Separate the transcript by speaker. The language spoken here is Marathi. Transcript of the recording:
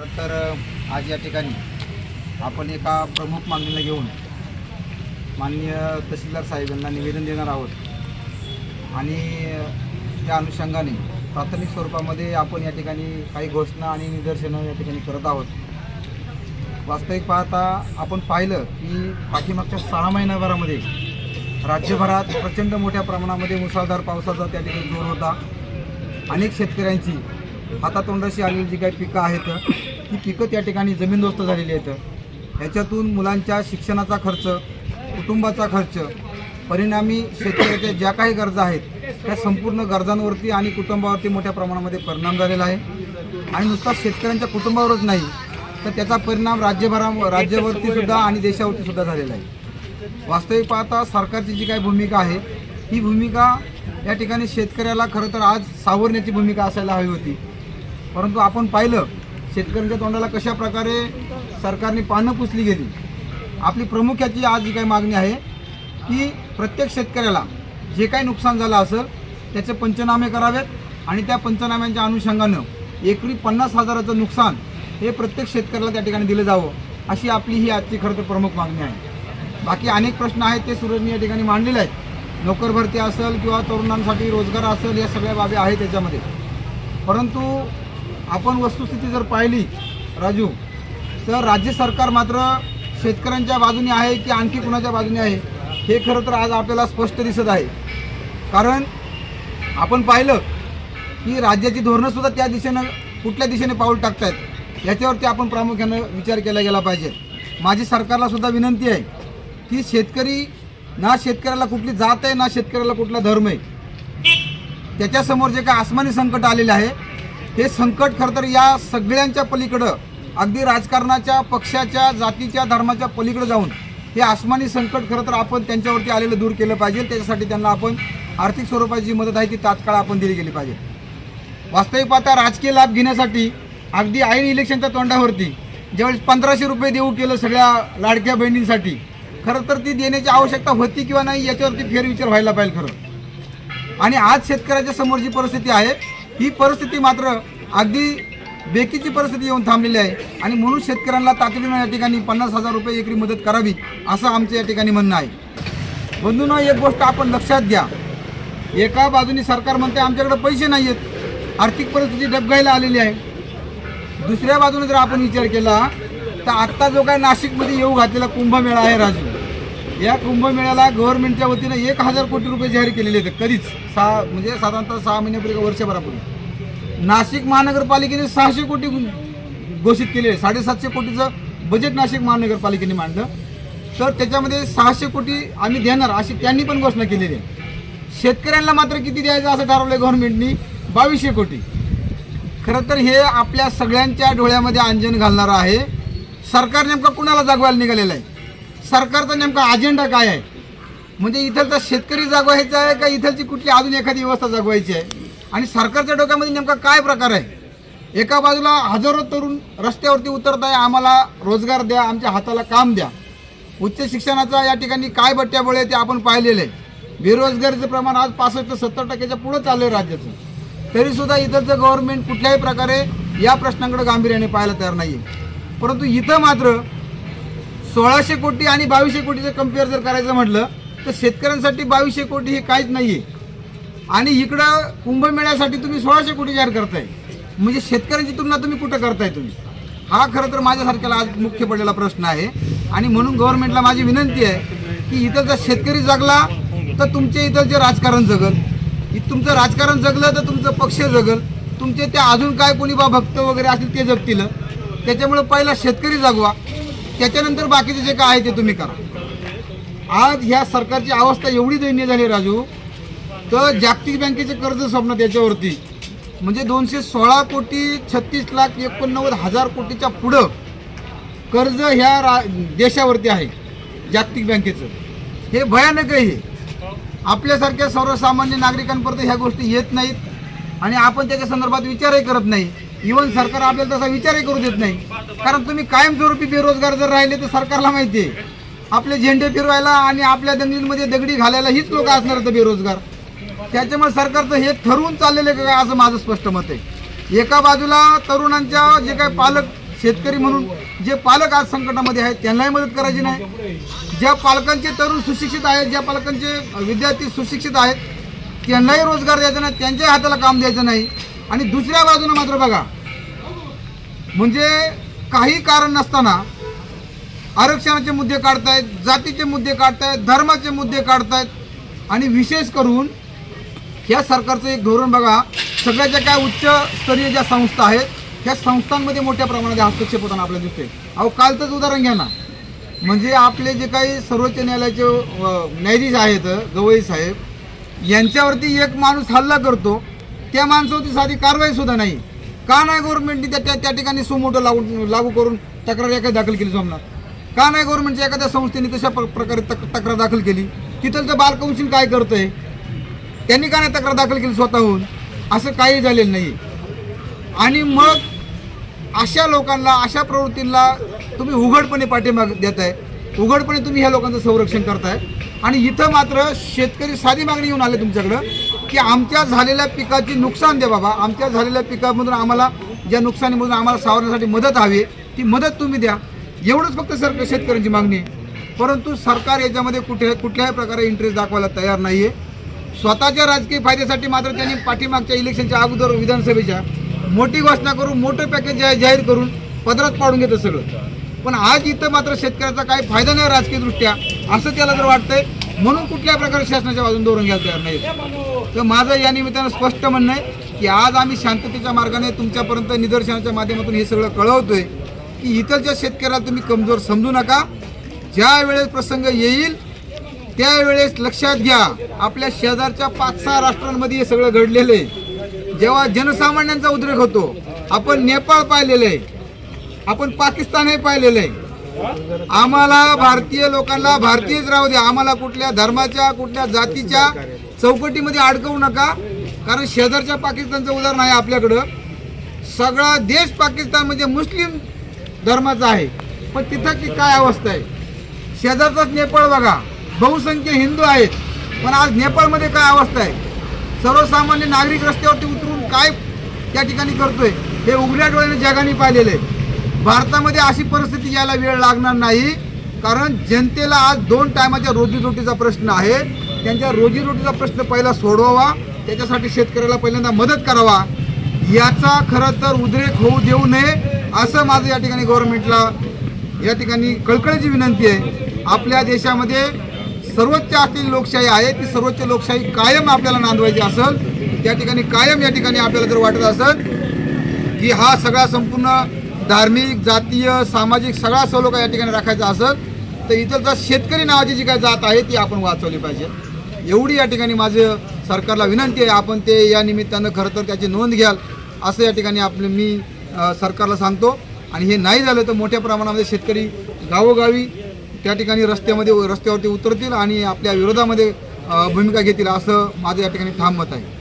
Speaker 1: तर आज या ठिकाणी आपण एका प्रमुख मागणीला घेऊन माननीय तहसीलदार साहेब यांना निवेदन देणार आहोत. आणि त्या अनुषंगाने प्राथमिक स्वरूपामध्ये आपण या ठिकाणी काही घोषणा आणि निदर्शनं या ठिकाणी करत आहोत. वास्तविक पाहता आपण पाहिलं की पाठीमागच्या सहा महिन्याभरामध्ये राज्यभरात प्रचंड मोठ्या प्रमाणामध्ये मुसळधार पावसाचा त्या ठिकाणी जोर होता. अनेक शेतकऱ्यांची हातातोंडाशी आलेली जी काही पिकं आहेत ती पिकं त्या ठिकाणी जमीनदोस्त झालेली आहेत. याच्यातून मुलांच्या शिक्षणाचा खर्च कुटुंबाचा खर्च परिणामी शेतकऱ्याच्या ज्या काही गरजा आहेत त्या संपूर्ण गरजांवरती आणि कुटुंबावरती मोठ्या प्रमाणामध्ये परिणाम झालेला आहे. आणि नुसता शेतकऱ्यांच्या कुटुंबावरच नाही तर त्याचा परिणाम राज्यभरा राज्यावरती सुद्धा आणि देशावरती सुद्धा झालेला आहे. वास्तविक पाहता सरकारची जी काही भूमिका आहे ही भूमिका या ठिकाणी शेतकऱ्याला खरं तर आज सावरण्याची भूमिका असायला हवी होती. परंतु आपण पाहिलं शेतकऱ्यांच्या तोंडाला कशा प्रकारे सरकारने पानं पुसली गेली. आपली प्रमुख याची आज जी काही मागणी आहे की प्रत्येक शेतकऱ्याला जे काही नुकसान झालं असेल त्याचे पंचनामे करावेत आणि त्या पंचनाम्यांच्या अनुषंगानं एकरी पन्नास हजाराचं नुकसान हे प्रत्येक शेतकऱ्याला त्या ठिकाणी दिलं जावं अशी आपली ही आजची खरं तर प्रमुख मागणी आहे. बाकी अनेक प्रश्न आहेत ते सुरजनी या ठिकाणी मांडलेले आहेत. नोकर भरती असेल किंवा तरुणांसाठी रोजगार असेल या सगळ्या बाबी आहेत त्याच्यामध्ये परंतु आपण वस्तुस्थिती जर पाहिली राजू तर राज्य सरकार मात्र शेतकऱ्यांच्या बाजूने आहे की आणखी कुणाच्या बाजूने आहे हे खरं तर आज आपल्याला स्पष्ट दिसत आहे. कारण आपण पाहिलं की राज्याची धोरणंसुद्धा त्या दिशेनं कुठल्या दिशेने पाऊल टाकतायत याच्यावरती आपण प्रामुख्यानं विचार केला गेला पाहिजे. माझी सरकारला सुद्धा विनंती आहे की शेतकरी ना शेतकऱ्याला कुठली जात आहे ना शेतकऱ्याला कुठला धर्म आहे त्याच्यासमोर जे काय आसमानी संकट आलेले आहे हे संकट खरं तर या सगळ्यांच्या पलीकडं अगदी राजकारणाच्या पक्षाच्या जातीच्या धर्माच्या पलीकडे जाऊन हे आसमानी संकट खरं तर आपण त्यांच्यावरती आलेलं दूर केलं पाहिजे. त्याच्यासाठी त्यांना आपण आर्थिक स्वरूपाची जी मदत आहे ती तात्काळ आपण दिली गेली पाहिजे. वास्तविक पाहता राजकीय लाभ घेण्यासाठी अगदी ऐन इलेक्शनच्या तोंडावरती ज्यावेळेस पंधराशे रुपये देऊ केलं सगळ्या लाडक्या बहिणींसाठी खरं तर ती देण्याची आवश्यकता होती किंवा नाही याच्यावरती फेरविचार व्हायला पाहिजे खरं. आणि आज शेतकऱ्याच्या समोर जी परिस्थिती आहे ही परिस्थिती मात्र अगदी बेकीची परिस्थिती येऊन थांबलेली आहे. आणि म्हणून शेतकऱ्यांना तातडीनं या ठिकाणी पन्नास हजार रुपये एकरी मदत करावी असं आमचं या ठिकाणी म्हणणं आहे. बंधूंनो एक गोष्ट आपण लक्षात घ्या. एका बाजूने सरकार म्हणते आमच्याकडे पैसे नाही आहेत आर्थिक परिस्थिती डबघाईला आलेली आहे. दुसऱ्या बाजूने जर आपण विचार केला तर आत्ता जो काय नाशिकमध्ये येऊ घातलेला कुंभमेळा आहे राजू या कुंभमेळ्याला गव्हर्नमेंटच्या वतीनं एक हजार कोटी रुपये जाहीर केलेले आहेत. कधीच? सहा म्हणजे साधारणतः सहा महिन्यापूर्वी का वर्षभरापूर्वी. नाशिक महानगरपालिकेने सहाशे कोटी घोषित केले साडेसातशे कोटीचं बजेट नाशिक महानगरपालिकेने मांडलं. तर त्याच्यामध्ये सहाशे कोटी आम्ही देणार अशी त्यांनी पण घोषणा केलेली आहे. शेतकऱ्यांना मात्र किती द्यायचं असं ठरवलं गव्हर्नमेंटनी बावीसशे कोटी. खरं तर हे आपल्या सगळ्यांच्या डोळ्यामध्ये अंजन घालणारं आहे. सरकार नेमका कुणाला जागवायला निघालेलं आहे? सरकारचा नेमका अजेंडा काय आहे? म्हणजे इथलचा शेतकरी जागवायचा आहे का इथलची कुठली अजून एखादी व्यवस्था जागवायची आहे? आणि सरकारच्या डोक्यामध्ये नेमका काय प्रकार आहे? एका बाजूला हजारो तरुण रस्त्यावरती उतरत आहे आम्हाला रोजगार द्या आमच्या हाताला काम द्या. उच्च शिक्षणाचा या ठिकाणी काय बट्ट्यामुळे ते आपण पाहिलेलं आहे बेरोजगारीचं प्रमाण आज पासष्ट ते सत्तर टक्क्याच्या पुढं चाललं आहे राज्याचं. तरीसुद्धा इथलचं गव्हर्नमेंट कुठल्याही प्रकारे या प्रश्नांकडे गांभीर्याने पाहायला तयार नाही आहे परंतु इथं मात्र सोळाशे कोटी आणि बावीसशे कोटीचं कंपेअर जर करायचं म्हटलं तर शेतकऱ्यांसाठी बावीसशे कोटी हे काहीच नाही आहे आणि इकडं कुंभमेळ्यासाठी तुम्ही सोळाशे कोटी जाहीर करताय. म्हणजे शेतकऱ्यांची तुलना तुम्ही कुठं करताय तुम्ही? हा खरं तर माझ्यासारख्याला आज मुख्य पडलेला प्रश्न आहे. आणि म्हणून गव्हर्नमेंटला माझी विनंती आहे की इथं जर शेतकरी जगला तर तुमचे जे राजकारण जगल तुमचं राजकारण जगलं तर तुमचं पक्ष जगल. तुमचे ते अजून काय कोणी बा भक्त वगैरे असतील ते जगतील. त्याच्यामुळं पहिला शेतकरी जगवा. त्याच्यानंतर बाकीचे जे काय आहे ते तुम्ही करा. आज ह्या सरकारची अवस्था एवढी दयनीय झाली राजू तर जागतिक बँकेचे कर्ज स्वप्न त्याच्यावरती. म्हणजे दोनशे सोळा कोटी छत्तीस लाख एकोणनव्वद हजार कोटीच्या पुढं कर्ज ह्या रा देशावरती आहे जागतिक बँकेचं. हे भयानक आहे आपल्यासारख्या सर्वसामान्य नागरिकांपर्यंत ह्या गोष्टी येत नाहीत आणि आपण त्याच्या संदर्भात विचारही करत नाही. इवन सरकार आपल्याला तसा विचारही करू देत नाही. कारण तुम्ही कायमस्वरूपी बेरोजगार जर राहिले तर सरकारला माहिती आहे आपले झेंडे फिरवायला आणि आपल्या दंगलींमध्ये दगडी घालायला हीच लोक असणार आहेत बेरोजगार. त्याच्यामुळे सरकारचं हे ठरवून चाललेलं आहे का असं माझं स्पष्ट मत आहे. एका बाजूला तरुणांच्या जे काही पालक शेतकरी म्हणून जे पालक आज संकटामध्ये आहेत त्यांनाही मदत करायची नाही. ज्या पालकांचे तरुण सुशिक्षित आहेत ज्या पालकांचे विद्यार्थी सुशिक्षित आहेत त्यांनाही रोजगार द्यायचा नाही त्यांच्याही हाताला काम द्यायचं नाही. आणि दुसऱ्या बाजूनं मात्र बघा. म्हणजे काही कारण नसताना आरक्षणाचे मुद्दे काढतायत जातीचे मुद्दे काढतायत धर्माचे मुद्दे काढतायत. आणि विशेष करून या सरकारचं एक धोरण बघा. सगळ्याच्या काय उच्च स्तरीय ज्या संस्था आहेत त्या संस्थांमध्ये मोठ्या प्रमाणात हस्तक्षेप होताना आपल्याला दिसते अहो कालचंच उदाहरण घ्या ना. म्हणजे आपले जे काही सर्वोच्च न्यायालयाचे न्यायाधीश आहेत गवई साहेब यांच्यावरती एक माणूस हल्ला करतो. त्या माणसावरती साधी कारवाई सुद्धा नाही. का नाही गव्हर्नमेंटने त्या त्या- त्या ठिकाणी सुमोटो लागू लागू करून तक्रार एका दाखल केली जमणार का नाही गव्हर्नमेंटच्या एखाद्या संस्थेने तशा प्र- प्रकारे तक तक्रार दाखल केली? तिथलचं बाल कौन्सिल काय करतंय? त्यांनी का नाही तक्रार दाखल केली स्वतःहून? असं काही झालेलं नाही. आणि मग अशा लोकांना अशा प्रवृत्तींना तुम्ही उघडपणे पाठिंबा आहे उघडपणे तुम्ही ह्या लोकांचं संरक्षण करताय. आणि इथं मात्र शेतकरी साधी मागणी घेऊन आले तुमच्याकडं. की आमच्या झालेल्या पिकाची नुकसान द्या बाबा. आमच्या झालेल्या पिकामधून आम्हाला ज्या नुकसानीमधून आम्हाला सावरण्यासाठी मदत हवी ती मदत तुम्ही द्या. एवढंच फक्त सर शेतकऱ्यांची मागणी आहे. परंतु सरकार याच्यामध्ये कुठे कुठल्याही प्रकारे इंटरेस्ट दाखवायला तयार नाही आहे स्वतःच्या राजकीय फायद्यासाठी मात्र त्यांनी पाठीमागच्या इलेक्शनच्या अगोदर विधानसभेच्या मोठी घोषणा करून मोठं पॅकेज जाहीर करून पदरात पाडून घेतं सगळं. पण आज इथं मात्र शेतकऱ्याचा काही फायदा नाही राजकीयदृष्ट्या असं त्याला जर वाटतंय म्हणून कुठल्या प्रकारे शासनाच्या बाजून धोरण घ्यायला तयार नाही तर माझं या निमित्तानं स्पष्ट म्हणणं आहे की आज आम्ही शांततेच्या मार्गाने तुमच्यापर्यंत निदर्शनाच्या माध्यमातून हे सगळं कळवतोय की इथलच्या शेतकऱ्याला तुम्ही कमजोर समजू नका. ज्या वेळेस प्रसंग येईल त्यावेळेस लक्षात घ्या आपल्या शेजारच्या पाच सहा राष्ट्रांमध्ये हे सगळं घडलेलं आहे. जेव्हा जनसामान्यांचा उद्रेक होतो आपण नेपाळ पाहिलेलं आहे आपण पाकिस्तान हे पाहिलेलं आहे. आम्हाला भारतीय लोकांना भारतीयच राहू द्या. आम्हाला कुठल्या धर्माच्या कुठल्या जातीच्या चौकटीमध्ये अडकवू नका. कारण शेजारच्या पाकिस्तानचं उदाहरण आहे आपल्याकडं. सगळा देश पाकिस्तान म्हणजे मुस्लिम धर्माचा आहे. पण तिथं की काय अवस्था आहे? शेजारचाच नेपाळ बघा. बहुसंख्य हिंदू आहेत. पण आज नेपाळमध्ये काय अवस्था आहे? सर्वसामान्य नागरिक रस्त्यावरती उतरून काय त्या ठिकाणी करतोय? हे उघड्या डोळ्याने जगाने पाहिलेलं आहे. भारतामध्ये अशी परिस्थिती यायला वेळ लागणार नाही. कारण जनतेला आज दोन टायमाच्या रोजीरोटीचा प्रश्न आहे. त्यांच्या रोजीरोटीचा प्रश्न पहिला सोडवावा. त्याच्यासाठी शेतकऱ्याला पहिल्यांदा मदत करावा. याचा खरं तर उद्रेक होऊ देऊ नये असं माझं या ठिकाणी गव्हर्नमेंटला या ठिकाणी कळकळीची विनंती आहे. आपल्या देशामध्ये सर्वोच्च असलेली लोकशाही आहे. ती सर्वोच्च लोकशाही कायम आपल्याला नांदवायची असेल त्या ठिकाणी कायम या ठिकाणी आपल्याला जर वाटत असेल की हा सगळा संपूर्ण धार्मिक जातीय सामाजिक सगळा सलोखा या ठिकाणी राखायचा असेल तर इतर जर शेतकरी नावाची जी काय जात आहे ती आपण वाचवली पाहिजे. एवढी या ठिकाणी माझं सरकारला विनंती आहे आपण ते या निमित्तानं खरं तर त्याची नोंद घ्याल असं या ठिकाणी आपलं मी सरकारला सांगतो. आणि हे नाही झालं तर मोठ्या प्रमाणामध्ये शेतकरी गावोगावी त्या ठिकाणी रस्त्यामध्ये रस्त्यावरती उतरतील आणि आपल्या विरोधामध्ये भूमिका घेतील असं माझं या ठिकाणी ठाम मत आहे.